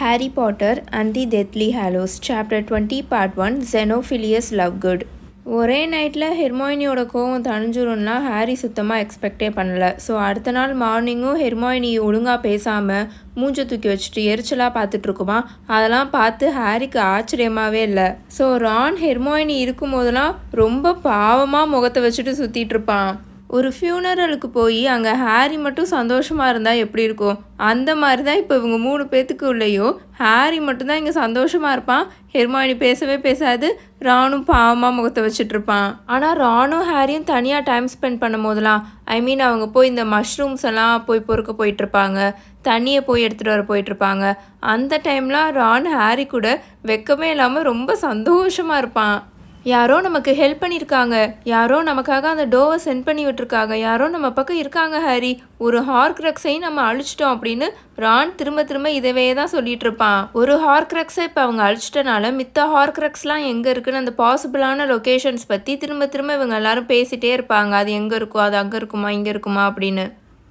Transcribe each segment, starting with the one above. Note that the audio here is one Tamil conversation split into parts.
Harry Potter and the Deathly Hallows Chapter 20 Part 1 Xenophilius Lovegood. ஒரே நைட்டில் ஹெர்மாயினியோட கோவம் தணிஞ்சிரும்னா ஹாரி சுத்தமாக எக்ஸ்பெக்டே பண்ணல. ஸோ அடுத்த நாள் மார்னிங்கும் ஹெர்மாயினி ஒழுங்காக பேசாமல் மூஞ்ச தூக்கி வச்சுட்டு எரிச்சலாக பார்த்துட்டு இருக்குமா? அதெல்லாம் பார்த்து ஹாரிக்கு ஆச்சரியமாகவே இல்லை. ஸோ ரான் ஹெர்மாயினி இருக்கும்போதெல்லாம் ரொம்ப பாவமாக முகத்தை வச்சுட்டு சுற்றிட்டு இருப்பான். ஒரு ஃபியூனரலுக்கு போய் அங்கே ஹாரி மட்டும் சந்தோஷமாக இருந்தால் எப்படி இருக்கும்? அந்த மாதிரி தான் இப்போ இவங்க மூணு பேத்துக்கு உள்ளேயோ ஹாரி மட்டும்தான் இங்கே சந்தோஷமாக இருப்பான். ஹெர்மாயினி பேசவே பேசாது. ராணும் பாவமாக முகத்தை வச்சுட்ருப்பான் ஆனால் ராணும் ஹாரியும் தனியாக டைம் ஸ்பெண்ட் பண்ணும் போதெல்லாம் ஐ மீன் அவங்க போய் இந்த மஷ்ரூம்ஸ் எல்லாம் போய் பொறுக்க போயிட்டுருப்பாங்க தண்ணியை போய் எடுத்துகிட்டு வர போயிட்டுருப்பாங்க அந்த டைம்லாம் ரான் ஹாரி கூட வெக்கமே இல்லாமல் ரொம்ப சந்தோஷமாக இருப்பான். யாரோ நமக்கு ஹெல்ப் பண்ணியிருக்காங்க. யாரோ நமக்காக அந்த டோவை சென்ட் பண்ணி விட்டுருக்காங்க. யாரோ நம்ம பக்கம் இருக்காங்க ஹாரி. ஒரு ஹார்க்ரக்ஸையும் நம்ம அழிச்சிட்டோம் அப்படின்னு ரான் திரும்ப திரும்ப இதவே தான் சொல்லிட்டு இருப்பான் ஒரு ஹார்க்ரக்ஸை இப்போ அவங்க அழிச்சிட்டனால மித்த ஹார்க்ரக்ஸ்லாம் எங்கே இருக்குன்னு அந்த பாசிபிளான லொக்கேஷன்ஸ் பற்றி திரும்ப திரும்ப இவங்க எல்லாரும் பேசிகிட்டே இருப்பாங்க. அது எங்கே இருக்கும் அது அங்கே இருக்குமா இங்கே இருக்குமா அப்படின்னு.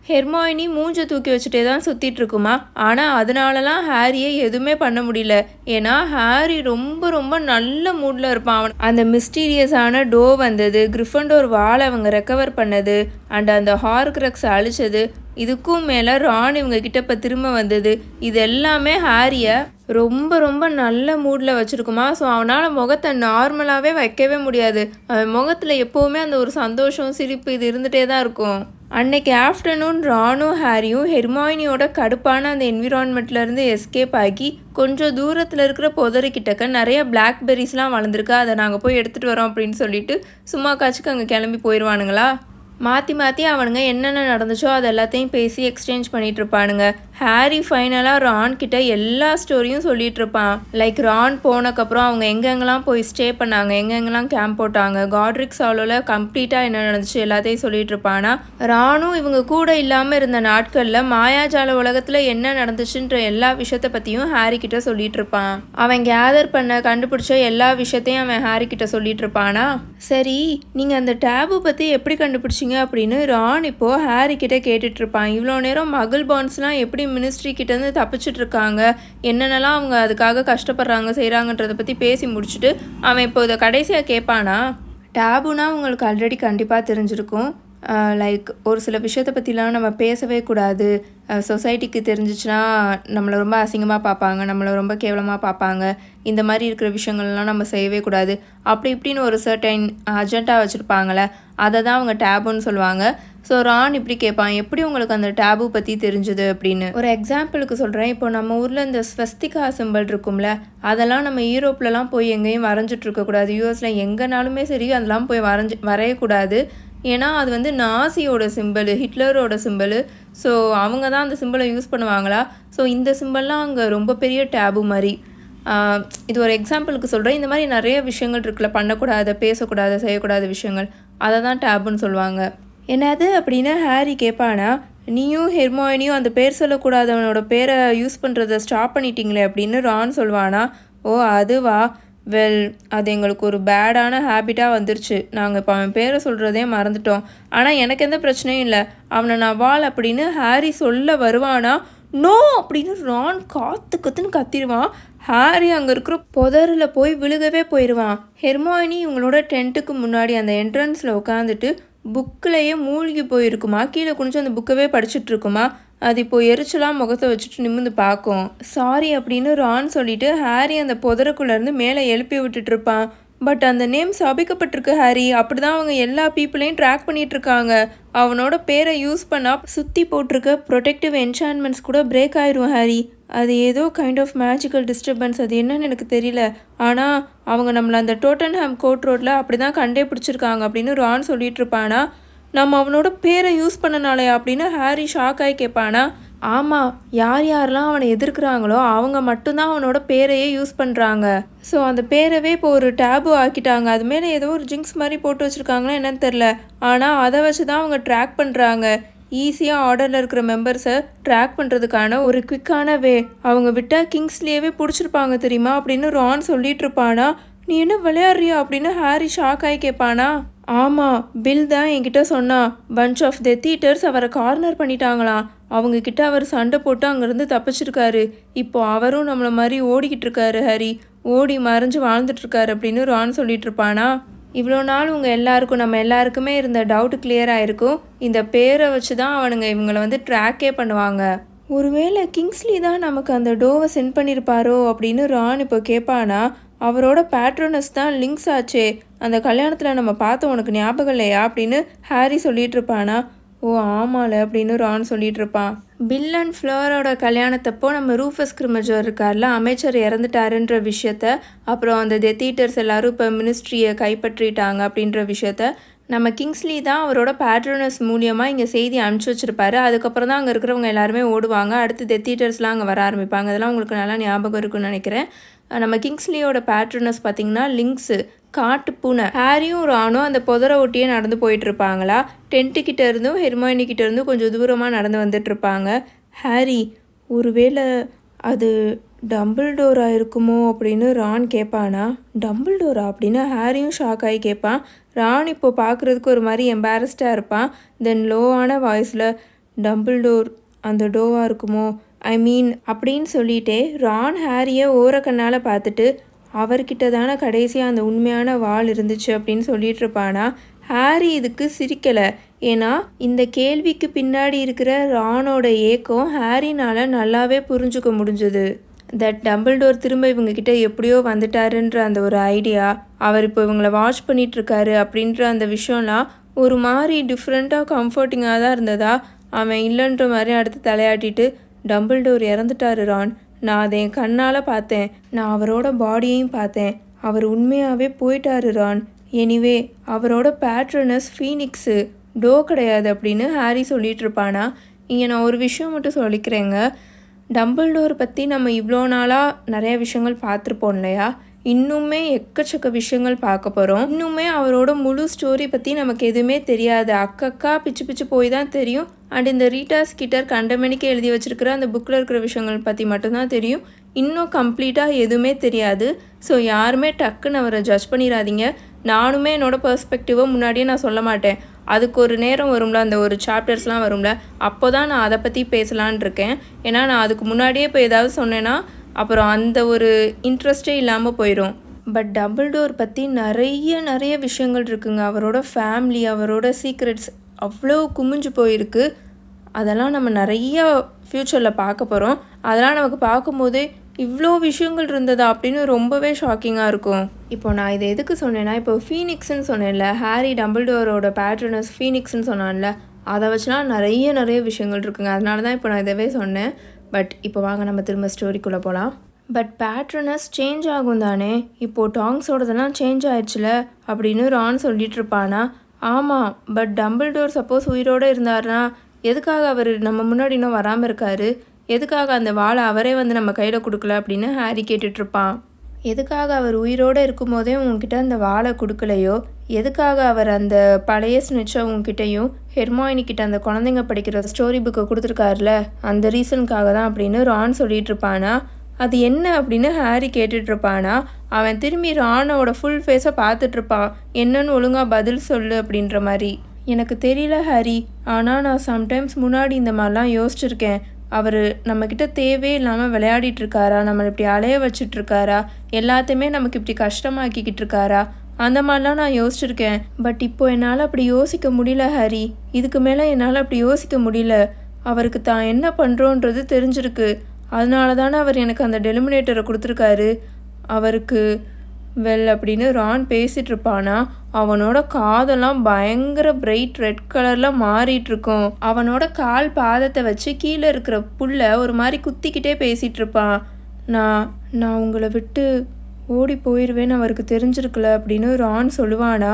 ஹெர்மாயினி மூஞ்ச தூக்கி வச்சுட்டே தான் சுற்றிட்டு இருக்குமா? ஆனால் அதனாலலாம் ஹாரியை எதுவுமே பண்ண முடியல. ஏன்னா ஹாரி ரொம்ப ரொம்ப நல்ல மூடில் இருப்பான் அவன். அந்த மிஸ்டீரியஸான டோ வந்தது கிரிஃபண்டோர் வாழை அவங்க ரெக்கவர் பண்ணது அண்ட் அந்த ஹார்க்ரக்ஸ் அழிச்சது இதுக்கும் மேலே ரான் இவங்க கிட்ட இப்போ திரும்ப வந்தது. இது எல்லாமே ஹாரியை ரொம்ப ரொம்ப நல்ல மூடில் வச்சுருக்குமா? ஸோ அவனால் முகத்தை நார்மலாகவே வைக்கவே முடியாது. அவன் முகத்தில் எப்போவுமே அந்த ஒரு சந்தோஷம் சிரிப்பு இது இருந்துகிட்டே தான் இருக்கும். அன்னைக்கு ஆஃப்டர்நூன் ராணும் ஹாரியும் ஹெர்மாயினியோட கடுப்பான அந்த என்விரான்மெண்ட்லேருந்து எஸ்கேப் ஆகி கொஞ்சம் தூரத்தில் இருக்கிற புதரு கிட்டக்க நிறைய பிளாக்பெரிஸ்லாம் வளர்ந்துருக்கு. அதை நாங்கள் போய் எடுத்துகிட்டு வரோம் அப்படின்னு சொல்லிட்டு சும்மா காச்சுக்கு அங்கே கிளம்பி போயிடுவானுங்களா மாற்றி மாற்றி அவனுங்க என்னென்ன நடந்துச்சோ அது எல்லாத்தையும் பேசி எக்ஸ்சேஞ்ச் பண்ணிட்டு இருப்பானுங்க ஹாரி ஃபைனலாக ரான் கிட்ட எல்லா ஸ்டோரியும் சொல்லிட்டு இருப்பான் லைக் ரான் போனக்கப்புறம் அவங்க எங்கெங்கெல்லாம் போய் ஸ்டே பண்ணாங்க எங்கெங்கெல்லாம் கேம்ப் போட்டாங்க காட்ரிக் சாலோவில் கம்ப்ளீட்டாக என்ன நடந்துச்சு எல்லாத்தையும் சொல்லிட்டு இருப்பானா ரானும் இவங்க கூட இல்லாமல் இருந்த நாட்களில் மாயாஜால உலகத்தில் என்ன நடந்துச்சுன்ற எல்லா விஷயத்த பற்றியும் ஹாரி கிட்ட சொல்லிட்டு இருப்பான் அவன் கேதர் பண்ண கண்டுபிடிச்ச எல்லா விஷயத்தையும் அவன் ஹாரி கிட்ட சொல்லிட்டு இருப்பானா சரி நீங்கள் அந்த டேபு பற்றி எப்படி கண்டுபிடிச்சிங்க அப்படின்னு ரான் இப்போது ஹாரி கிட்டே கேட்டுட்ருப்பான். இவ்வளோ நேரம் மகள் பான்ஸ்லாம் எப்படி மினிஸ்ட்ரி கிட்டேருந்து தப்பிச்சிட்ருக்காங்க? என்னென்னலாம் அவங்க அதுக்காக கஷ்டப்படுறாங்க செய்கிறாங்கன்றதை பற்றி பேசி முடிச்சுட்டு அவன் இப்போ இதை கடைசியாக கேட்பானா டேபுனா உங்களுக்கு ஆல்ரெடி கண்டிப்பாக தெரிஞ்சிருக்கும். லைக் ஒரு சில விஷயத்தை பற்றிலாம் நம்ம பேசவே கூடாது. சொசைட்டிக்கு தெரிஞ்சிச்சுன்னா நம்மளை ரொம்ப அசிங்கமாக பார்ப்பாங்க நம்மளை ரொம்ப கேவலமாக பார்ப்பாங்க இந்த மாதிரி இருக்கிற விஷயங்கள்லாம் நம்ம செய்யவே கூடாது. அப்படி இப்படின்னு ஒரு சர்டைன் அஜெண்டா வச்சுருப்பாங்களே அதை தான் அவங்க டேபுன்னு சொல்லுவாங்க. ஸோ ரான் இப்படி கேட்பான் எப்படி உங்களுக்கு அந்த டேபு பற்றி தெரிஞ்சுது? அப்படின்னு. ஒரு எக்ஸாம்பிளுக்கு சொல்கிறேன் இப்போ நம்ம ஊரில் இந்த ஸ்வஸ்திகா சிம்பிள் இருக்கும்ல அதெல்லாம் நம்ம யூரோப்லலாம் போய் எங்கேயும் வரைஞ்சிட்டு இருக்கக்கூடாது யூஎஸில் எங்கேனாலுமே சரி அதெல்லாம் போய் வரைஞ்சி வரையக்கூடாது. ஏன்னா அது வந்து நாசியோட சிம்பிள் ஹிட்லரோட சிம்பிள் ஸோ அவங்க தான் அந்த சிம்பிளை யூஸ் பண்ணுவாங்களா? ஸோ இந்த சிம்பிள்லாம் அங்கே ரொம்ப பெரிய டேபு மாதிரி. இது ஒரு எக்ஸாம்பிளுக்கு சொல்கிறேன் இந்த மாதிரி நிறைய விஷயங்கள் இருக்குல்ல. பண்ணக்கூடாது பேசக்கூடாது செய்யக்கூடாத விஷயங்கள். அதை தான் டேபுன்னு சொல்லுவாங்க. என்னது அப்படின்னு ஹாரி கேட்பானா நீயும் ஹெர்மாயினியும் அந்த பேர் சொல்லக்கூடாதவனோட பேரை யூஸ் பண்ணுறத ஸ்டாப் பண்ணிட்டீங்களே அப்படின்னு ரான் சொல்வானா ஓ அதுவா? வெல் அது எங்களுக்கு ஒரு பேடான ஹேபிட்டாக வந்துருச்சு. நாங்கள் இப்போ அவன் பேரை சொல்கிறதே மறந்துட்டோம். ஆனால் எனக்கு எந்த பிரச்சனையும் இல்லை. அவனை நான் வாழ் அப்படின்னு ஹாரி சொல்ல வருவானா? நோ! அப்படின்னு ரான் காத்து கத்துன்னு கத்திடுவான். ஹாரி அங்கே இருக்கிற புதரில் போய் விழுகவே போயிடுவான் ஹெர்மாயினி இவங்களோட டென்ட்டுக்கு முன்னாடி அந்த என்ட்ரன்ஸில் உட்காந்துட்டு புக்கிலேயே மூழ்கி போயிருக்குமா? கீழே குனிஞ்சு அந்த புக்கவே படிச்சுட்டு இருக்குமா? அது இப்போ எரிச்சலாக முகத்தை வச்சுட்டு நிமிந்து பார்க்கும். சாரி அப்படின்னு ரான் சொல்லிட்டு ஹாரி அந்த புதருக்குள்ளேருந்து மேலே எழுப்பி விட்டுட்டு இருப்பான். பட் அந்த நேம் சபிக்கப்பட்டிருக்கு ஹாரி. அப்படி தான் அவங்க எல்லா பீப்புளையும் ட்ராக் பண்ணிட்டு இருக்காங்க. அவனோட பேரை யூஸ் பண்ணால் சுற்றி போட்டிருக்க ப்ரொடெக்டிவ் என்ஷான்மெண்ட்ஸ் கூட பிரேக் ஆயிரும் ஹாரி. அது ஏதோ கைண்ட் ஆஃப் மேஜிக்கல் டிஸ்டர்பன்ஸ். அது என்னன்னு எனக்கு தெரியல. ஆனால் அவங்க நம்மளை அந்த டோட்டன்ஹாம் கோர்ட் ரோட்டில் அப்படி தான் கண்டே பிடிச்சிருக்காங்க அப்படின்னு ரான் சொல்லிட்டு இருப்பானா. நம்ம அவனோட பேரை யூஸ் பண்ணனாலே அப்படின்னு ஹாரி ஷாக் ஆகி கேட்பானா ஆமாம் யார் யாரெல்லாம் அவனை எதிர்க்கிறாங்களோ அவங்க மட்டும்தான் அவனோட பேரையே யூஸ் பண்ணுறாங்க ஸோ அந்த பேரவே இப்போ ஒரு டேபு ஆக்கிட்டாங்க. அது மேலே ஏதோ ஒரு ஜிங்க்ஸ் மாதிரி போட்டு வச்சுருக்காங்களா என்னன்னு தெரில ஆனால் அதை வச்சு தான் அவங்க ட்ராக் பண்ணுறாங்க ஈஸியாக ஆர்டரில் இருக்கிற மெம்பர்ஸை ட்ராக் பண்ணுறதுக்கான ஒரு குவிக்கான வே அவங்க விட்டால் கிங்ஸ்லேயே பிடிச்சிருப்பாங்க தெரியுமா அப்படின்னு ரான் சொல்லிட்டு இருப்பானா நீ என்ன விளையாடுறியா? அப்படின்னு ஹாரி ஷாக் ஆகி கேட்பானா ஆமாம் பில் தான் என்கிட்ட சொன்னான் பஞ்ச் ஆஃப் தெத்தீட்டர்ஸ் அவரை கார்னர் பண்ணிட்டாங்களாம் அவங்கக்கிட்ட அவர் சண்டை போட்டு அங்கேருந்து தப்பிச்சிருக்காரு. இப்போ அவரும் நம்மளை மாதிரி ஓடிக்கிட்டு இருக்காரு ஹரி. ஓடி மறைஞ்சு வாழ்ந்துட்டுருக்காரு அப்படின்னு ரான் சொல்லிட்டு இருப்பானா இவ்வளோ நாள் உங்கள் எல்லாருக்கும் நம்ம எல்லாருக்குமே இருந்த டவுட் கிளியர் ஆகிருக்கும் இந்த பேரை வச்சு தான் அவனுங்க இவங்களை வந்து ட்ராக்கே பண்ணுவாங்க. ஒருவேளை கிங்ஸ்லி தான் நமக்கு அந்த டோவை சென்ட் பண்ணியிருப்பாரோ அப்படின்னு ரான் இப்போ கேட்பானா அவரோட பேட்ரோனஸ் தான் லிங்க்ஸ் ஆச்சே. அந்த கல்யாணத்தில் நம்ம பார்த்த உனக்கு ஞாபகம் இல்லையா அப்படின்னு ஹாரி சொல்லிட்டு இருப்பானா ஓ ஆமால அப்படின்னு ரான் சொல்லிட்டு இருப்பான் பில் அண்ட் ஃப்ளோரோட கல்யாணத்தப்போ நம்ம ரூஃபஸ் கிரிமஜர் இருக்கார்ல அமைச்சர் இறந்துட்டாருன்ற விஷயத்த அப்புறம் அந்த டெத் எல்லாரும் இப்போ மினிஸ்ட்ரியை கைப்பற்றிட்டாங்க அப்படின்ற விஷயத்த நம்ம கிங்ஸ்லி தான் அவரோட பேட்ரனஸ் மூலியமாக இங்கே செய்தி அனுப்பிச்சி வச்சிருப்பாரு. அதுக்கப்புறம் தான் அங்கே இருக்கிறவங்க எல்லாருமே ஓடுவாங்க. அடுத்து டெத்தீட்டர்ஸ்லாம் அங்கே வர ஆரம்பிப்பாங்க. அதெல்லாம் உங்களுக்கு நல்லா ஞாபகம் இருக்குன்னு நினைக்கிறேன். நம்ம கிங்ஸ்லியோட பேட்ரனஸ் பார்த்தீங்கன்னா லிங்க்ஸு காட்டு பூனை ஹாரியும் ராணும் அந்த புதரை ஒட்டியே நடந்து போயிட்டு இருப்பாங்களா டென்ட்டுக்கிட்ட இருந்தும் ஹெர்மாயினி கிட்ட இருந்தும் கொஞ்சம் தூரமாக நடந்து வந்துட்டு இருப்பாங்க ஹாரி ஒருவேளை அது டம்பிள் டோரா இருக்குமோ அப்படின்னு ரான் கேட்பானா? டம்பிள் டோரா அப்படின்னு ஹாரியும் ஷாக் ஆகி கேட்பான். ரான் இப்போ பார்க்குறதுக்கு ஒரு மாதிரி எம்பாரஸ்டாக இருப்பான். தென் லோவான வாய்ஸில் டம்பிள் டோர் அந்த டோவாக இருக்குமோ? ஐ மீன் அப்படின்னு சொல்லிட்டே ரான் ஹாரியை ஓரக்கண்ணால் பார்த்துட்டு அவர்கிட்ட தானே கடைசியாக அந்த உண்மையான வாள் இருந்துச்சு அப்படின்னு சொல்லிட்டு இருப்பானா ஹாரி இதுக்கு சிரிக்கலை. ஏன்னா இந்த கேள்விக்கு பின்னாடி இருக்கிற ரானோட ஏக்கம் ஹாரினால் நல்லாவே புரிஞ்சுக்க முடிஞ்சது. தட் டம்பிள்டோர் திரும்ப இவங்க கிட்ட எப்படியோ வந்துட்டாருன்ற அந்த ஒரு ஐடியா அவர் இப்போ இவங்களை வாட்ச் பண்ணிட்டு இருக்காரு அப்படின்ற அந்த விஷயம்லாம் ஒரு மாதிரி டிஃப்ரெண்ட்டாக கம்ஃபர்டிங்காக தான் இருந்ததா? அவன் இல்லைன்ற மாதிரி அடுத்து தலையாட்டிட்டு டம்பிள்டோர் இறந்துட்டாரு ரான் நான் அதை என் கண்ணால் பார்த்தேன். நான் அவரோட பாடியையும் பார்த்தேன். அவர் உண்மையாகவே போயிட்டாரு ரான். எனிவே அவரோட பேட்ரனஸ் ஃபீனிக்ஸு டோ கிடையாது அப்படின்னு ஹாரி சொல்லிட்டு இருப்பானா? இங்கே நான் ஒரு விஷயம் மட்டும் சொல்லிக்கிறேங்க. டம்பிள்டோர் பற்றி நம்ம இவ்வளோ நாளாக நிறைய விஷயங்கள் பார்த்துருப்போம் இல்லையா? இன்னுமே எக்கச்சக்க விஷயங்கள் பார்க்க போகிறோம் இன்னுமே அவரோட முழு ஸ்டோரி பற்றி நமக்கு எதுவுமே தெரியாது. அக்கக்கா பிச்சு பிச்சு போய் தான் தெரியும். அண்ட் இந்த ரீட்டா கிட்டர் கண்டமணிக்கு எழுதி வச்சிருக்கிற அந்த புக்கில் இருக்கிற விஷயங்கள் பற்றி மட்டும்தான் தெரியும். இன்னும் கம்ப்ளீட்டாக எதுவுமே தெரியாது. ஸோ யாருமே டக்குன்னு அவரை ஜட்ஜ் பண்ணிடாதீங்க. நானுமே என்னோட பர்ஸ்பெக்டிவை முன்னாடியே நான் சொல்ல மாட்டேன். அதுக்கு ஒரு நேரம் வரும்ல அந்த ஒரு சாப்டர்ஸ்லாம் வரும்ல. அப்போ தான் நான் அதை பற்றி பேசலான் இருக்கேன். ஏன்னா நான் அதுக்கு முன்னாடியே இப்போ ஏதாவது சொன்னேன்னா அப்புறம் அந்த ஒரு இன்ட்ரெஸ்டே இல்லாமல் போயிடும் பட் டபுள் டோர் பற்றி நிறைய நிறைய விஷயங்கள் இருக்குங்க. அவரோட ஃபேமிலி அவரோட சீக்ரெட்ஸ் அவ்வளோ குமிஞ்சு போயிருக்கு. அதெல்லாம் நம்ம நிறைய ஃப்யூச்சரில் பார்க்க போகிறோம் அதெல்லாம் நமக்கு பார்க்கும்போதே இவ்வளோ விஷயங்கள் இருந்ததா அப்படின்னு ரொம்பவே ஷாக்கிங்காக இருக்கும். இப்போ நான் இதை எதுக்கு சொன்னேன்னா இப்போ ஃபீனிக்ஸ்ன்னு சொன்னேன்ல ஹாரி டம்பிள்டோரோட பேட்ரனஸ் ஃபீனிக்ஸ்ன்னு சொன்னான்ல அதை வச்சுலாம் நிறைய நிறைய விஷயங்கள் இருக்குங்க. அதனால தான் இப்போ நான் இதவே சொன்னேன். பட் இப்போ வாங்க நம்ம திரும்ப ஸ்டோரிக்குள்ளே போகலாம் பட் பேட்ரனஸ் சேஞ்ச் ஆகும் தானே? இப்போது டாங்ஸோடதெல்லாம் சேஞ்ச் ஆயிடுச்சுல? அப்படின்னு ரான் சொல்லிட்டு இருப்பானா? ஆமாம் பட் டம்பிள்டோர் சப்போஸ் உயிரோடு இருந்தாருன்னா எதுக்காக அவர் நம்ம முன்னாடி இன்னும் வராமல் இருக்காரு? எதுக்காக அந்த வாளை அவரே வந்து நம்ம கையில் கொடுக்கல அப்படின்னு ஹாரி கேட்டுட்ருப்பான் எதுக்காக அவர் உயிரோடு இருக்கும்போதே உங்ககிட்ட அந்த வாளை கொடுக்கலையோ? எதுக்காக அவர் அந்த பழைய ஸ்னிச்சை உங்ககிட்டயும் ஹெர்மாயினிக்கிட்ட அந்த குழந்தைங்க படிக்கிற ஸ்டோரி புக்கை கொடுத்துருக்காருல? அந்த ரீசனுக்காக தான் அப்படின்னு ரான் சொல்லிட்டு இருப்பானா? அது என்ன அப்படின்னு ஹாரி கேட்டுட்டு இருப்பானா? அவன் திரும்பி ரானோட ஃபுல் ஃபேஸை பார்த்துட்டு இருப்பான். என்னன்னு ஒழுங்காக பதில் சொல்லு அப்படின்ற மாதிரி. எனக்கு தெரியல ஹாரி. ஆனால் நான் சம்டைம்ஸ் முன்னாடி இந்த மாதிரிலாம் யோசிச்சிருக்கேன். அவர் நம்மக்கிட்ட தேவையே இல்லாமல் விளையாடிட்டு இருக்காரா நம்மளை இப்படி அலைய வச்சுட்டு இருக்காரா எல்லாத்தையுமே நமக்கு இப்படி கஷ்டமாக்கிக்கிட்டு இருக்காரா அந்த மாதிரிலாம் நான் யோசிச்சிருக்கேன். பட் இப்போ என்னால் அப்படி யோசிக்க முடியல ஹரி. இதுக்கு மேலே என்னால் அப்படி யோசிக்க முடியல. அவருக்கு தான் என்ன பண்ணுறோன்றது தெரிஞ்சிருக்கு. அதனால தானே அவர் எனக்கு அந்த டெலிமினேட்டரை கொடுத்துருக்காரு. அவருக்கு வெல் அப்படின்னு ரான் பேசிட்டு இருப்பானா அவனோட காதெல்லாம் பயங்கர பிரைட் ரெட் கலரில் மாறிட்டு இருக்கும் அவனோட கால் பாதத்தை வச்சு கீழே இருக்கிற புல்லை ஒரு மாதிரி குத்திக்கிட்டே பேசிகிட்டு இருப்பான் நான் நான் உங்களை விட்டு ஓடி போயிடுவேன்னு அவருக்கு தெரிஞ்சிருக்கல அப்படின்னு ரான் சொல்லுவானா?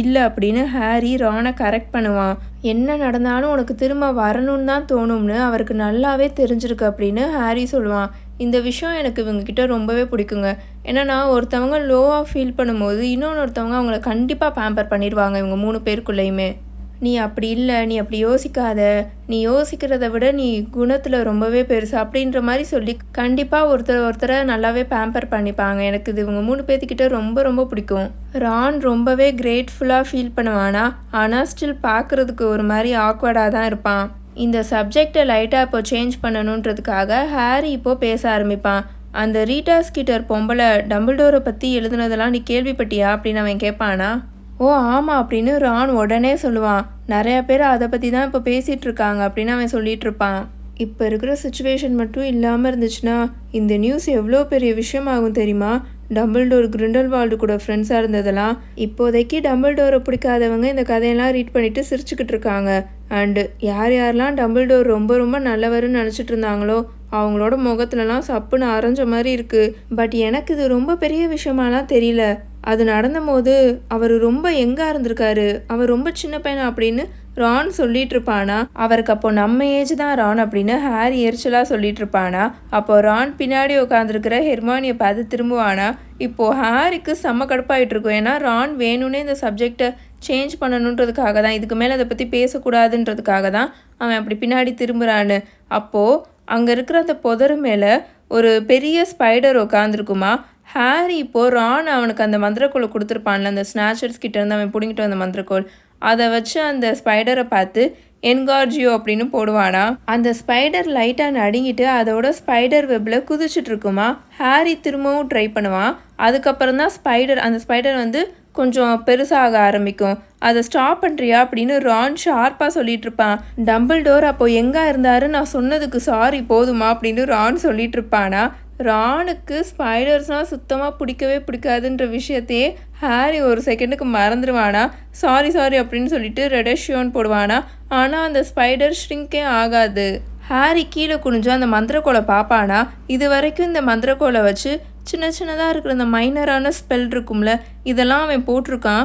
இல்லை அப்படின்னு ஹாரி ரானை கரெக்ட் பண்ணுவான். என்ன நடந்தாலும் உனக்கு திரும்ப வரணும்னு தான் தோணும்னு அவருக்கு நல்லாவே தெரிஞ்சிருக்கு அப்படின்னு ஹாரி சொல்லுவான். இந்த விஷயம் எனக்கு இவங்க கிட்ட ரொம்பவே பிடிக்குங்க. ஏன்னா ஒருத்தவங்க லோவாக ஃபீல் பண்ணும்போது இன்னொன்று ஒருத்தவங்க அவங்கள கண்டிப்பாக பேம்பர் பண்ணிடுவாங்க இவங்க மூணு பேருக்குள்ளேயுமே. நீ அப்படி இல்லை நீ அப்படி யோசிக்காத. நீ யோசிக்கிறத விட நீ குணத்தில் ரொம்பவே பெருசு. அப்படின்ற மாதிரி சொல்லி கண்டிப்பாக ஒருத்தர் ஒருத்தரை நல்லாவே பேம்பர் பண்ணிப்பாங்க. எனக்கு இது இவங்க மூணு பேர்த்துக்கிட்ட ரொம்ப ரொம்ப பிடிக்கும். ரான் ரொம்பவே கிரேட்ஃபுல்லாக ஃபீல் பண்ணுவானா? ஆனால் ஸ்டில் பார்க்குறதுக்கு ஒரு மாதிரி ஆக்வர்டாக தான் இருப்பான். இந்த சப்ஜெக்டை லைட்டாக இப்போ சேஞ்ச் பண்ணணுன்றதுக்காக ஹாரி இப்போது பேச ஆரம்பிப்பான். அந்த ரீட்டா ஸ்கிட்டர் பொம்பளை டம்பிள்டோரை பற்றி எழுதுனதெல்லாம் நீ கேள்விப்பட்டியா? அப்படின்னு அவன் கேட்பானா? ஓ ஆமாம் அப்படின்னு ரான் உடனே சொல்லுவான். நிறையா பேர் அதை பற்றி தான் இப்போ பேசிகிட்டு இருக்காங்க அப்படின்னு அவன் சொல்லிட்டு இருப்பான். இப்போ இருக்கிற சுச்சுவேஷன் மட்டும் இல்லாமல் இருந்துச்சுன்னா இந்த நியூஸ் எவ்வளோ பெரிய விஷயமாகும் தெரியுமா? டம்பிள்டோர் கிரிண்டல்வால்டு கூட ஃப்ரெண்ட்ஸாக இருந்ததெல்லாம் இப்போதைக்கு டம்பிள்டோரை பிடிக்காதவங்க இந்த கதையெல்லாம் ரீட் பண்ணிவிட்டு சிரிச்சுக்கிட்டு இருக்காங்க. அண்டு யார் யாரெல்லாம் டம்பிள்டோர் ரொம்ப ரொம்ப நல்லவர்னு நினச்சிட்டு இருந்தாங்களோ அவங்களோட முகத்துலலாம் சப்புன்னு அரைஞ்ச மாதிரி இருக்குது பட் எனக்கு இது ரொம்ப பெரிய விஷயமாலாம் தெரியல. அது நடந்தபோது அவர் ரொம்ப எங்கே இருந்திருக்காரு. அவர் ரொம்ப சின்ன பையனா அப்படின்னு ரான் சொல்லிட்டு இருப்பானா அவருக்கு அப்போ நம்ம ஏஜ் தான் ரான் அப்படின்னு ஹாரி எரிச்சலாக சொல்லிட்டு இருப்பானா அப்போ ரான் பின்னாடி உட்காந்துருக்கிற ஹெர்மானியை பார்த்து திரும்புவானா? இப்போ ஹாரிக்கு செம்ம கடுப்பாயிட்டு இருக்கும் ஏன்னா ரான் வேணும்னே இந்த சப்ஜெக்டை சேஞ்ச் பண்ணணுன்றதுக்காக தான் இதுக்கு மேலே அதை பற்றி பேசக்கூடாதுன்றதுக்காக தான் அவன் அப்படி பின்னாடி திரும்புகிறான்னு அப்போது அங்கே இருக்கிற அந்த புதரு மேலே ஒரு பெரிய ஸ்பைடர் உட்காந்துருக்குமா ஹாரி இப்போது ரான் அவனுக்கு அந்த மந்திரக்கோளை கொடுத்துருப்பான்ல அந்த ஸ்நாச்சர்ஸ் கிட்டேருந்து அவன் பிடுங்கிட்டு வந்த மந்திரக்கோள். அதை வச்சு அந்த ஸ்பைடரை பார்த்து என்கார்ஜியோ அப்படின்னு போடுவானா. அந்த ஸ்பைடர் லைட்டாக நடுங்கிட்டு அதோட ஸ்பைடர் வெப்பில் குதிச்சுட்டு இருக்குமா ஹாரி திரும்பவும் ட்ரை பண்ணுவான். அதுக்கப்புறம் தான் ஸ்பைடர் அந்த ஸ்பைடர் வந்து கொஞ்சம் பெருசாக ஆரம்பிக்கும். அதை ஸ்டாப் பண்ணுறியா அப்படின்னு ரான் ஷார்ப்பாக சொல்லிட்டு இருப்பான் டம்பிள் டோர் அப்போ எங்கே இருந்தாரு? நான் சொன்னதுக்கு சாரி போதுமா? அப்படின்னு ரான் சொல்லிட்டு இருப்பானா ரானுக்கு ஸ்பைடர்ஸ்னால் சுத்தமாக பிடிக்கவே பிடிக்காதுன்ற விஷயத்தையே ஹாரி ஒரு செகண்டுக்கு மறந்துடுவானா? சாரி சாரி அப்படின்னு சொல்லிட்டு ரெடஷியோன் போடுவானா? ஆனால் அந்த ஸ்பைடர் ஷ்ரிங்கே ஆகாது. ஹாரி கீழே குனிஞ்சு அந்த மந்திரக்கோலை பார்ப்பானா? இது வரைக்கும் இந்த மந்திரக்கோலை வச்சு சின்ன சின்னதாக இருக்கிற இந்த மைனரான ஸ்பெல் இருக்கும்ல இதெல்லாம் அவன் போட்டிருக்கான்.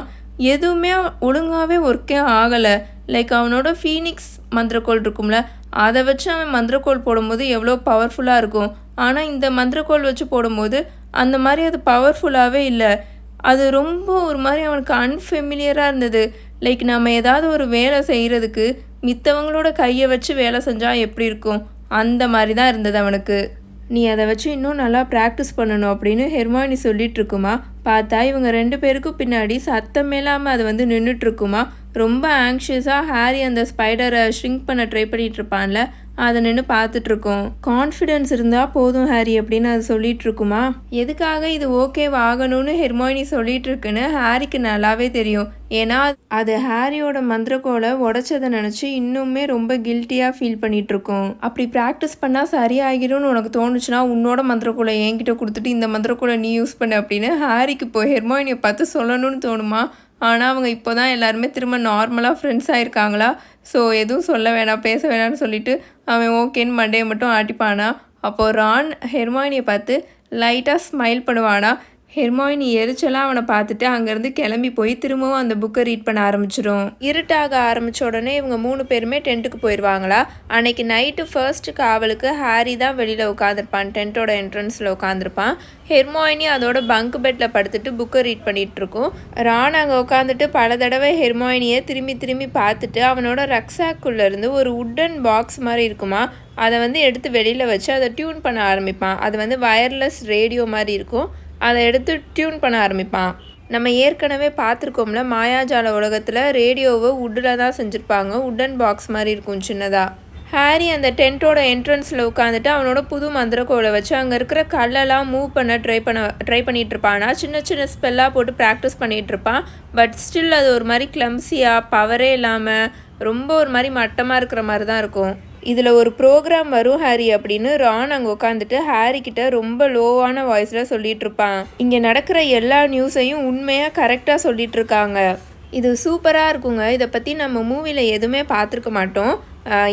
எதுவுமே ஒழுங்காகவே ஒர்க்கே ஆகலை. லைக் அவனோட ஃபீனிக்ஸ் மந்திரக்கோள் இருக்கும்ல அதை வச்சு அவன் மந்திரக்கோள் போடும்போது எவ்வளோ பவர்ஃபுல்லாக இருக்கும். ஆனால் இந்த மந்திரக்கோள் வச்சு போடும்போது அந்த மாதிரி அது பவர்ஃபுல்லாகவே இல்லை. அது ரொம்ப ஒரு மாதிரி அவனுக்கு அன்ஃபெமிலியராக இருந்தது. லைக் நம்ம ஏதாவது ஒரு வேலை செய்கிறதுக்கு மித்தவங்களோட கையை வச்சு வேலை செஞ்சால் எப்படி இருக்கும்? அந்த மாதிரி தான் இருந்தது அவனுக்கு. நீ அதை வச்சு இன்னும் நல்லா ப்ராக்டிஸ் பண்ணணும் அப்படின்னு ஹெர்மானி சொல்லிட்டு இருக்குமா? பார்த்தா இவங்க ரெண்டு பேருக்கும் பின்னாடி சத்தம் இல்லாமல் அது வந்து நின்றுட்டுருக்குமா ரொம்ப ஆங்ஷியஸாக ஹாரி அந்த ஸ்பைடரை ஷ்ரிங்க் பண்ண ட்ரை பண்ணிகிட்ருப்பான்ல இருப்பான்ல அதை நின்று பார்த்துட்ருக்கோம். கான்ஃபிடென்ஸ் இருந்தால் போதும் ஹாரி அப்படின்னு அது சொல்லிட்டு இருக்குமா எதுக்காக இது ஓகே ஆகணும்னு ஹெர்மோயினி சொல்லிட்டு இருக்குன்னு ஹாரிக்கு நல்லாவே தெரியும். ஏன்னா அது ஹாரியோட மந்திரக்கோலை உடச்சதை நினச்சி இன்னுமே ரொம்ப கில்ட்டியாக ஃபீல் பண்ணிட்டு இருக்கோம் அப்படி ப்ராக்டிஸ் பண்ணால் சரியாகிடும்னு உனக்கு தோணுச்சுன்னா உன்னோட மந்திரக்கோலை என்கிட்ட கொடுத்துட்டு இந்த மந்திரக்கோலை நீ யூஸ் பண்ண அப்படின்னு ஹாரிக்கு இப்போ ஹெர்மோயினியை பார்த்து சொல்லணும்னு தோணுமா? ஆனால் அவங்க இப்போ தான் எல்லாருமே திரும்ப நார்மலாக ஃப்ரெண்ட்ஸ் ஆகிருக்காங்களா ஸோ எதுவும் சொல்ல வேணாம் பேச வேணாம்னு சொல்லிட்டு அவன் ஓகேன்னு மண்டையை மட்டும் ஆட்டிப்பானா? அப்போது ரான் ஹெர்மாயினியை பார்த்து லைட்டாக ஸ்மைல் பண்ணுவானா? ஹெர்மாயினி எரிச்சலாக அவனை பார்த்துட்டு அங்கேருந்து கிளம்பி போய் திரும்பவும் அந்த புக்கை ரீட் பண்ண ஆரம்பிச்சிடும் இருட்டாக ஆரம்பித்த உடனே இவங்க மூணு பேருமே டென்ட்டுக்கு போயிடுவாங்களா அன்னைக்கு நைட்டு ஃபர்ஸ்ட் காவலுக்கு ஹாரி தான் வெளியில் உட்காந்துருப்பான் டென்ட்டோட என்ட்ரன்ஸில் உட்காந்துருப்பான் ஹெர்மாயினி அதோட பங்க் பெட்டில் படுத்துட்டு புக்கை ரீட் பண்ணிட்டு இருக்கும். ரான் அங்கே உட்காந்துட்டு பல தடவை ஹெர்மாயினியை திரும்பி திரும்பி பார்த்துட்டு அவனோட ரக்ஸாக்குள்ளேருந்து ஒரு உட்டன் பாக்ஸ் மாதிரி இருக்குமா? அதை வந்து எடுத்து வெளியில் வச்சு அதை டியூன் பண்ண ஆரம்பிப்பான். அது வந்து வயர்லெஸ் ரேடியோ மாதிரி இருக்கும். அதை எடுத்து டியூன் பண்ண ஆரம்பிப்பான். நம்ம ஏற்கனவே பார்த்துருக்கோம்ல மாயாஜால உலகத்தில் ரேடியோவை உட்டில் தான் செஞ்சுருப்பாங்க. உட்டன் பாக்ஸ் மாதிரி இருக்கும் சின்னதாக ஹாரி அந்த டென்ட்டோட என்ட்ரன்ஸில் உட்காந்துட்டு அவனோட புது மந்திரக்கோலை வச்சு அங்கே இருக்கிற கல்லெல்லாம் மூவ் பண்ண ட்ரை பண்ண ட்ரை பண்ணிகிட்டு இருப்பானா சின்ன சின்ன ஸ்பெல்லாக போட்டு ப்ராக்டிஸ் பண்ணிகிட்டு இருப்பான் பட் ஸ்டில் அது ஒரு மாதிரி கிளம்சியாக பவரே இல்லாமல் ரொம்ப ஒரு மாதிரி மட்டமாக இருக்கிற மாதிரி தான் இருக்கும். இதில் ஒரு ப்ரோக்ராம் வரும் ஹாரி அப்படின்னு ரான் அங்கே உட்காந்துட்டு ஹாரி கிட்ட ரொம்ப லோவான வாய்ஸில் சொல்லிட்டு இருப்பான். இங்கே நடக்கிற எல்லா நியூஸையும் உண்மையாக கரெக்டாக சொல்லிட்டு இருக்காங்க. இது சூப்பராக இருக்குங்க. இதை பற்றி நம்ம மூவியில் எதுவுமே பார்த்துருக்க மாட்டோம்.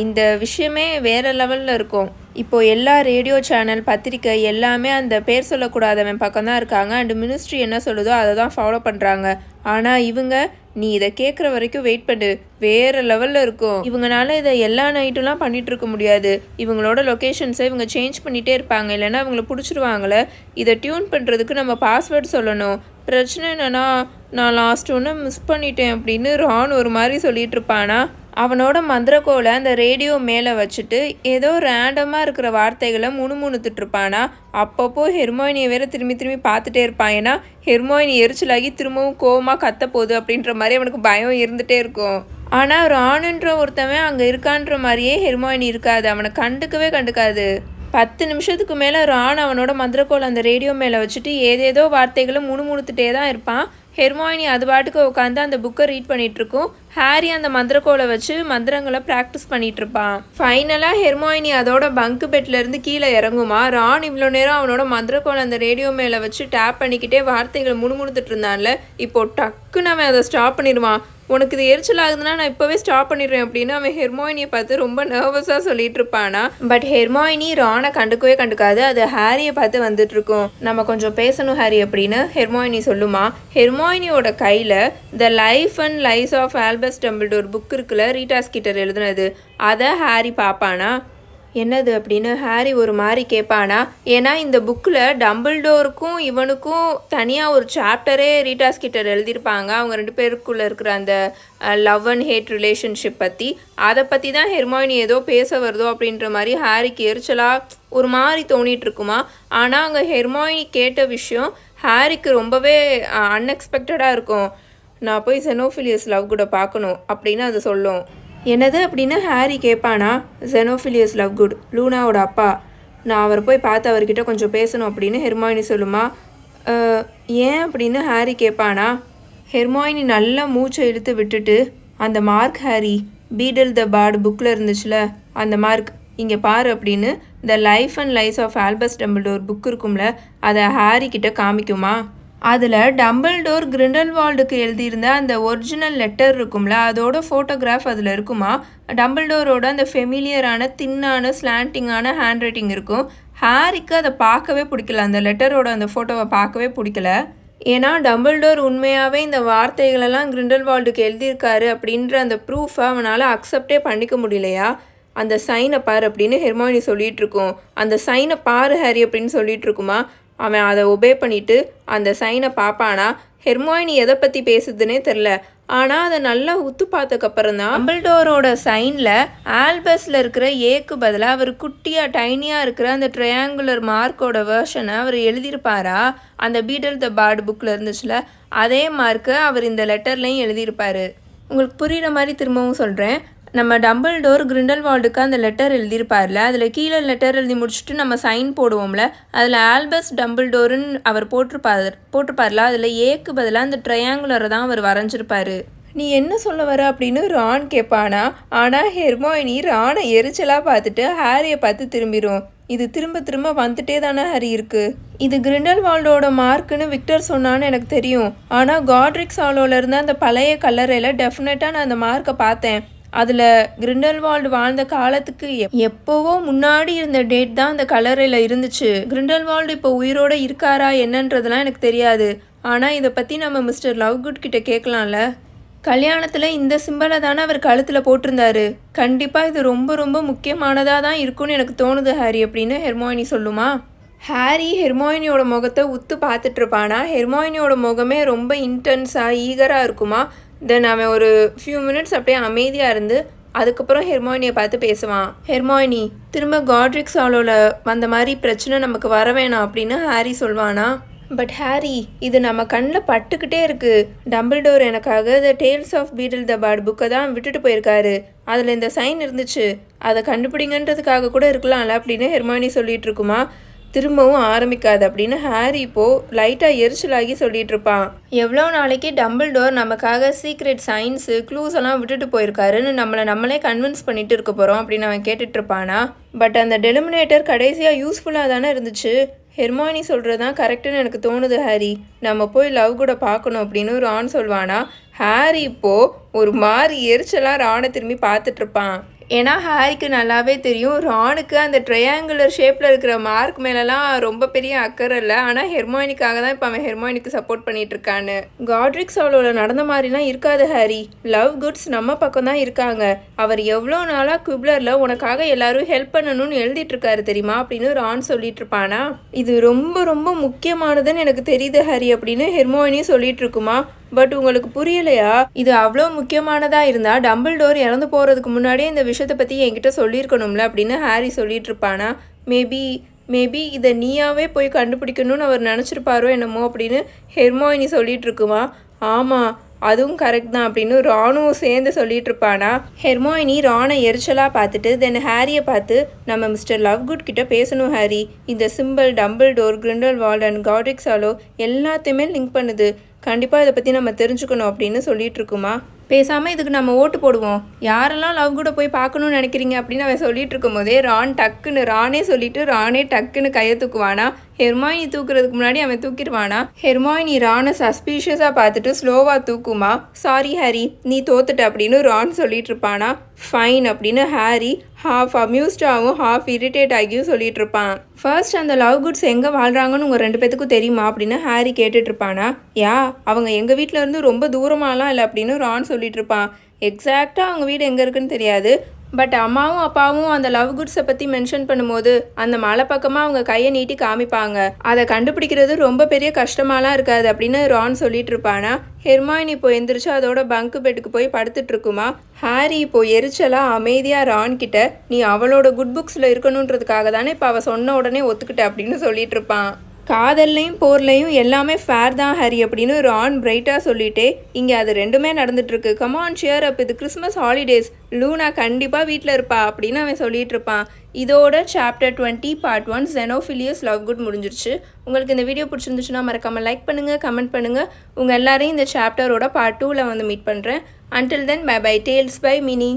இந்த விஷயமே வேறு லெவலில் இருக்கும். இப்போது எல்லா ரேடியோ சேனல் பத்திரிக்கை எல்லாமே அந்த பேர் சொல்லக்கூடாதவன் பக்கம் தான் இருக்காங்க. அண்டு மினிஸ்ட்ரி என்ன சொல்லுதோ அதை தான் ஃபாலோ பண்ணுறாங்க ஆனால் இவங்க நீ இதை கேட்குற வரைக்கும் வெயிட் பண்ணு. வேறு லெவலில் இருக்கும். இவங்கனால இதை எல்லா நைட்டுலாம் பண்ணிகிட்டு இருக்க முடியாது. இவங்களோட லொக்கேஷன்ஸை இவங்க சேஞ்ச் பண்ணிகிட்டே இருப்பாங்க. இல்லைன்னா அவங்கள பிடிச்சிருவாங்களே. இதை டியூன் பண்ணுறதுக்கு நம்ம பாஸ்வேர்டு சொல்லணும். பிரச்சனை என்னென்னா நான் லாஸ்ட் ஒன்று மிஸ் பண்ணிட்டேன் அப்படின்னு ரான் ஒரு மாதிரி சொல்லிகிட்டு இருப்பானா? அவனோட மந்திரக்கோலை அந்த ரேடியோ மேலே வச்சுட்டு ஏதோ ரேண்டமாக இருக்கிற வார்த்தைகளை முணுமுணுத்துட்டு இருப்பானா அப்பப்போ ஹெர்மோயினியை வேற திரும்பி திரும்பி பார்த்துட்டே இருப்பான். ஏன்னா ஹெர்மோயினி எரிச்சலாகி திரும்பவும் கோவமாக கத்த போகுது அப்படின்ற மாதிரி அவனுக்கு பயம் இருந்துகிட்டே இருக்கும். ஆனால் ராணுன்ற ஒருத்தவன் அங்கே இருக்கான்ற மாதிரியே ஹெர்மோயினி இருக்காது. அவனை கண்டுக்கவே கண்டுக்காது. பத்து நிமிஷத்துக்கு மேலே ரான் அவனோட மந்திரக்கோல் அந்த ரேடியோ மேலே வச்சுட்டு ஏதேதோ வார்த்தைகளை முணுமுணுத்துட்டே தான் இருப்பான். ஹெர்மாயினி அது பாட்டுக்கு உட்காந்து அந்த புக்கை ரீட் பண்ணிகிட்ருக்கும் ஹாரி அந்த மந்திரக்கோலை வச்சு மந்திரங்களை ப்ராக்டிஸ் பண்ணிட்டு இருப்பான் ஃபைனலாக ஹெர்மாயினி அதோட பங்க் பெட்ல இருந்து கீழே இறங்குமா? ரான் இவ்வளோ நேரம் அவனோட மந்திரக்கோலை அந்த ரேடியோ மேலே வச்சு டேப் பண்ணிக்கிட்டே வார்த்தைகளை முணுமுணுத்துட்டு இருந்தான்ல இப்போ டக்குன்னு அவன் அதை ஸ்டாப் பண்ணிடுவான். உனக்கு இது எரிச்சல் ஆகுதுன்னா நான் இப்போவே ஸ்டாப் பண்ணிடுறேன் அப்படின்னு அவன் ஹெர்மோயினியை பார்த்து ரொம்ப நர்வஸாக சொல்லிட்டு இருப்பானா. பட் ஹெர்மோயினி ரானை கண்டுக்கவே கண்டுக்காது அது ஹாரியை பார்த்து வந்துட்டு இருக்கும். நம்ம கொஞ்சம் பேசணும் ஹாரி அப்படின்னு ஹெர்மோயினி சொல்லுமா. ஹெர்மோயினியோட கையில் the life and lies of Albus Dumbledore book இருக்குல்ல ரீட்டா ஸ்கிட்டர் எழுதுனது. அதை ஹாரி பார்ப்பானா என்னது அப்படின்னு ஹாரி ஒரு மாதிரி கேட்பானா ஏன்னா இந்த புக்கில் டம்பிள்டோருக்கும் இவனுக்கும் தனியாக ஒரு சாப்டரே ரீட்டாஸ் கிட்டர் எழுதியிருப்பாங்க. அவங்க ரெண்டு பேருக்குள்ளே இருக்கிற அந்த லவ் அண்ட் ஹேட் ரிலேஷன்ஷிப் பற்றி அதை பற்றி தான் ஹெர்மாயினி ஏதோ பேச வருதோ அப்படின்ற மாதிரி ஹாரிக்கு எரிச்சலாக ஒரு மாதிரி தோணிட்டு இருக்குமா? ஆனால் அங்கே ஹெர்மாயினி கேட்ட விஷயம் ஹாரிக்கு ரொம்பவே அன்எக்ஸ்பெக்டடாக இருக்கும். நான் போய் செனோஃபிலியஸ் லவ் குடை பார்க்கணும் அப்படின்னு அது சொல்லும். என்னது அப்படின்னு ஹாரி கேட்பானா ஜெனோஃபிலியஸ் லவ் குட் லூனாவோட அப்பா. நான் அவரை போய் பார்த்து அவர்கிட்ட கொஞ்சம் பேசணும் அப்படின்னு ஹெர்மாயினி சொல்லுமா. ஏன் அப்படின்னு ஹாரி கேட்பானா ஹெர்மாயினி நல்லா மூச்சை இழுத்து விட்டுட்டு அந்த mark Harry Beedle the Bard புக்கில் இருந்துச்சுல அந்த மார்க் இங்கே பாரு அப்படின்னு the life and life of Albus Dumbledore book இருக்கும்ல அதை ஹாரி கிட்ட காமிக்குமா? அதில் டம்பிள்டோர் கிரிண்டல்வால்டுக்கு எழுதியிருந்த அந்த ஒரிஜினல் லெட்டர் இருக்கும்ல அதோட ஃபோட்டோகிராஃப் அதில் இருக்குமா? டம்பிள்டோரோட அந்த ஃபெமிலியரான தின்னான ஸ்லாண்டிங்கான ஹேண்ட் ரைட்டிங் இருக்கும். ஹாரிக்கு அதை பார்க்கவே பிடிக்கல. அந்த லெட்டரோட அந்த ஃபோட்டோவை பார்க்கவே பிடிக்கல. ஏன்னா டம்பிள்டோர் உண்மையாகவே இந்த வார்த்தைகளெல்லாம் கிரிண்டல்வால்டுக்கு எழுதியிருக்காரு அப்படின்ற அந்த ப்ரூஃபை அவனால் அக்செப்டே பண்ணிக்க முடியலையா? அந்த சைனை பாரு அப்படின்னு ஹெர்மாயினி சொல்லிட்டு அந்த சைனை பாரு ஹாரி அப்படின்னு சொல்லிகிட்ருக்குமா இருக்குமா? அவன் அதை ஒபே பண்ணிட்டு அந்த சைனை பார்ப்பானா? ஹெர்மாயினி எதை பற்றி பேசுதுன்னே தெரில ஆனால் அதை நல்லா உத்து பார்த்தக்கப்புறம் தான் அம்பிள்டோரோட சைனில் ஆல்பஸில் இருக்கிற ஏக்கு பதிலாக அவர் குட்டியாக டைனியாக இருக்கிற அந்த ட்ரையாங்குலர் மார்க்கோட வேர்ஷனை அவர் எழுதியிருப்பாரா? அந்த பீடல் த பார்டு புக்கில் இருந்துச்சுல அதே மார்க்கை அவர் இந்த லெட்டர்லையும் எழுதியிருப்பாரு. உங்களுக்கு புரிகிற மாதிரி திரும்பவும் சொல்கிறேன் நம்ம டம்பிள் டோர் கிரிண்டல்வால்டுக்கு அந்த லெட்டர் எழுதியிருப்பார்ல அதில் கீழே லெட்டர் எழுதி முடிச்சுட்டு நம்ம சைன் போடுவோம்ல அதில் ஆல்பஸ் டம்பிள் டோருன்னு அவர் போட்டிருப்பார் போட்டிருப்பார்ல அதில் ஏக்கு பதிலாக அந்த ட்ரையாங்குலரை தான் அவர் வரைஞ்சிருப்பார். நீ என்ன சொல்ல வர அப்படின்னு ரான் கேட்பானா ஆனால் ஹெர்மாயினி ரானை எரிச்சலாக பார்த்துட்டு ஹாரியை பார்த்து திரும்பிடும் இது திரும்ப திரும்ப வந்துட்டே தானே ஹரி இருக்கு. இது கிரிண்டல் வால்டோட மார்க்குன்னு விக்டர் சொன்னான்னு எனக்கு தெரியும். ஆனால் காட்ரிக் சாலோல இருந்த அந்த பழைய கல்லறையில் டெஃபினட்டாக நான் அந்த மார்க்கை பார்த்தேன். அதில் கிரிண்டல்வால்டு வாழ்ந்த காலத்துக்கு எப்போவோ முன்னாடி இருந்த டேட் தான் அந்த கலரில் இருந்துச்சு. கிரிண்டல்வால்டு இப்போ உயிரோட இருக்காரா என்னன்றதெல்லாம் எனக்கு தெரியாது. ஆனால் இதை பற்றி நம்ம மிஸ்டர் லவ்குட் கிட்ட கேட்கலாம்ல கல்யாணத்தில் இந்த சிம்பலை தானே அவர் கழுத்தில் போட்டிருந்தாரு. கண்டிப்பாக இது ரொம்ப ரொம்ப முக்கியமானதாக தான் இருக்கும்னு எனக்கு தோணுது ஹாரி அப்படின்னு ஹெர்மோயினி சொல்லுமா? ஹாரி ஹெர்மோயினியோட முகத்தை உத்து பார்த்துட்ருப்பானா ஹெர்மோயினியோட முகமே ரொம்ப இன்டென்ஸாக ஈகராக இருக்குமா? தென் அவன் ஒரு ஃபியூ மினிட்ஸ் அப்படியே அமைதியாக இருந்து அதுக்கப்புறம் ஹெர்மோயினியை பார்த்து பேசுவான். ஹெர்மாயினி திரும்ப காட்ரிக் சாலோவில் வந்த மாதிரி பிரச்சனை நமக்கு வர வேணாம் அப்படின்னு ஹாரி சொல்வானா. பட் ஹாரி இது நம்ம கண்ணில் பட்டுக்கிட்டே இருக்குது டம்பிள்டோர் எனக்காக த டேல்ஸ் ஆஃப் பீடில் த பாட் புக்கை தான் விட்டுட்டு போயிருக்காரு. அதில் இந்த சைன் இருந்துச்சு. அதை கண்டுபிடிங்கன்றதுக்காக கூட இருக்கலாம்ல அப்படின்னு ஹெர்மாயினி சொல்லிட்டு இருக்குமா. திரும்பவும் ஆரம்பிக்காது அப்படின்னு ஹாரி இப்போ லைட்டாக எரிச்சலாகி சொல்லிட்டு இருப்பான் எவ்வளோ நாளைக்கு டம்பிள்டோர் நமக்காக சீக்ரெட் சயின்ஸு க்ளூஸ் எல்லாம் விட்டுட்டு போயிருக்காருன்னு நம்மளை நம்மளே கன்வின்ஸ் பண்ணிட்டு இருக்க போகிறோம் அப்படின்னு அவன் கேட்டுட்டு இருப்பானா பட் அந்த டெலிமினேட்டர் கடைசியாக யூஸ்ஃபுல்லாக தானே இருந்துச்சு. ஹெர்மானி சொல்கிறது தான் கரெக்டுன்னு எனக்கு தோணுது ஹாரி. நம்ம போய் லவ் கூட பார்க்கணும் அப்படின்னு ரான் சொல்வானா. ஹாரி இப்போது ஒரு மாதிரி எரிச்சலாக ரானை திரும்பி பார்த்துட்ருப்பான் ஏன்னா ஹாரிக்கு நல்லாவே தெரியும். ரானுக்கு அந்த ட்ரையாங்குலர் ஷேப்பில் இருக்கிற மார்க் மேலெலாம் ரொம்ப பெரிய அக்கறை இல்லை. ஆனால் ஹெர்மாயினிக்காக தான் இப்போ அவன் ஹெர்மாயினிக்கு சப்போர்ட் பண்ணிட்டு இருக்கான்னு காட்ரிக்ஸ் அவளோட நடந்த மாதிரிலாம் இருக்காது ஹாரி. லவ் குட்ஸ் நம்ம பக்கம் தான் இருக்காங்க. அவர் எவ்வளோ நாளாக குப்லரில் உனக்காக எல்லாரும் ஹெல்ப் பண்ணணும்னு எழுதிட்டு இருக்காரு தெரியுமா? அப்படின்னு ரான் சொல்லிட்டு இருப்பானா இது ரொம்ப ரொம்ப முக்கியமானதுன்னு எனக்கு தெரியுது ஹாரி அப்படின்னு ஹெர்மோயினியும் சொல்லிட்டு இருக்குமா பட் உங்களுக்கு புரியலையா? இது அவ்வளோ முக்கியமானதா இருந்தா டம்பிள் டோர் இறந்து போறதுக்கு முன்னாடியே இந்த விஷயத்தை பத்தி என்கிட்ட சொல்லியிருக்கணும்ல அப்படின்னு ஹாரி சொல்லிட்டு இருப்பானா மேபி மேபி இதை நீயாவே போய் கண்டுபிடிக்கணும்னு அவர் நினச்சிருப்பாரோ என்னமோ அப்படின்னு ஹெர்மோயினி சொல்லிட்டு இருக்குமா ஆமாம் அதுவும் கரெக்ட் தான் அப்படின்னு ராணும் சேர்ந்து சொல்லிட்டு இருப்பானா ஹெர்மோயினி ராணை எரிச்சலாக பார்த்துட்டு தென் ஹாரியை பார்த்து நம்ம மிஸ்டர் லவ்குட் கிட்ட பேசணும் ஹாரி. இந்த symbol Dumbledore Grindelwald and Godric's எல்லாத்தையுமே லிங்க் பண்ணுது. கண்டிப்பாக இதை பற்றி நம்ம தெரிஞ்சுக்கணும் அப்படின்னு சொல்லிட்டு இருக்குமா? பேசாமல் இதுக்கு நம்ம ஓட்டு போடுவோம். யாரெல்லாம் லவ் கூட போய் பார்க்கணும்னு நினைக்கிறீங்க அப்படின்னு அவன் சொல்லிட்டு இருக்கும்போதே ரான் டக்குன்னு ரானே சொல்லிட்டு ரானே டக்குன்னு கையை தூக்குவானா? ஹெர்மாயினி தூக்குறதுக்கு முன்னாடி அவன் தூக்கிடுவானா? ஹெர்மாயினி ரானை சஸ்பீஷியஸாக பார்த்துட்டு ஸ்லோவாக தூக்குமா? சாரி ஹாரி நீ தோத்துட்ட அப்படின்னு ரான் சொல்லிட்டு இருப்பானா ஃபைன் அப்படின்னு ஹாரி ஹாஃப் அம்யூஸ்டாகவும் ஹாஃப் இரிட்டேட் ஆகியும் சொல்லிட்டு இருப்பான் ஃபர்ஸ்ட் அந்த லவ் குட்ஸ் எங்கே வாழ்கிறாங்கன்னு உங்கள் ரெண்டு பேத்துக்கும் தெரியுமா அப்படின்னு ஹாரி கேட்டுட்டு இருப்பானா யா அவங்க எங்கள் வீட்டில் இருந்து ரொம்ப தூரமாலாம் இல்லை அப்படின்னு ரான் சொல்லிட்டு இருப்பான் எக்ஸாக்டாக அவங்க வீடு எங்கே இருக்குன்னு தெரியாது. பட் அம்மாவும் அப்பாவும் அந்த லவ் குட்ஸை பற்றி மென்ஷன் பண்ணும்போது அந்த மலை பக்கமாக அவங்க கையை நீட்டி காமிப்பாங்க. அதை கண்டுபிடிக்கிறது ரொம்ப பெரிய கஷ்டமாலாம் இருக்காது அப்படின்னு ரான் சொல்லிட்டு இருப்பானா? ஹெர்மாயின் இப்போ எந்திரிச்சு அதோட பங்கு பெட்டுக்கு போய் படுத்துட்டு இருக்குமா? ஹாரி இப்போ எரிச்சலா அமைதியாக ரான் கிட்ட நீ அவளோட குட் புக்ஸில் இருக்கணுன்றதுக்காக தானே இப்போ அவள் சொன்ன உடனே ஒத்துக்கிட்ட? அப்படின்னு சொல்லிட்டு இருப்பான். காதல்லையும் போர்லையும் எல்லாமே ஃபேர் தான் ஹரி அப்படின்னு ரான் பிரைட்டாக சொல்லிட்டே இங்கே அது ரெண்டுமே நடந்துட்டுருக்கு. கமான் ஷியர் அப் இது கிறிஸ்மஸ் ஹாலிடேஸ் லூனா கண்டிப்பாக வீட்டில் இருப்பா அப்படின்னு அவன் சொல்லிட்டு இருப்பான். இதோட chapter twenty part one Xenophilius Lovegood முடிஞ்சிருச்சு. உங்களுக்கு இந்த வீடியோ பிடிச்சிருந்துச்சுன்னா மறக்காமல் லைக் பண்ணுங்கள் கமெண்ட் பண்ணுங்கள் உங்கள் எல்லாரையும் இந்த சாப்டரோட பார்ட் டூவில் வந்து மீட் பண்ணுறேன் until then bye bye tales by Mini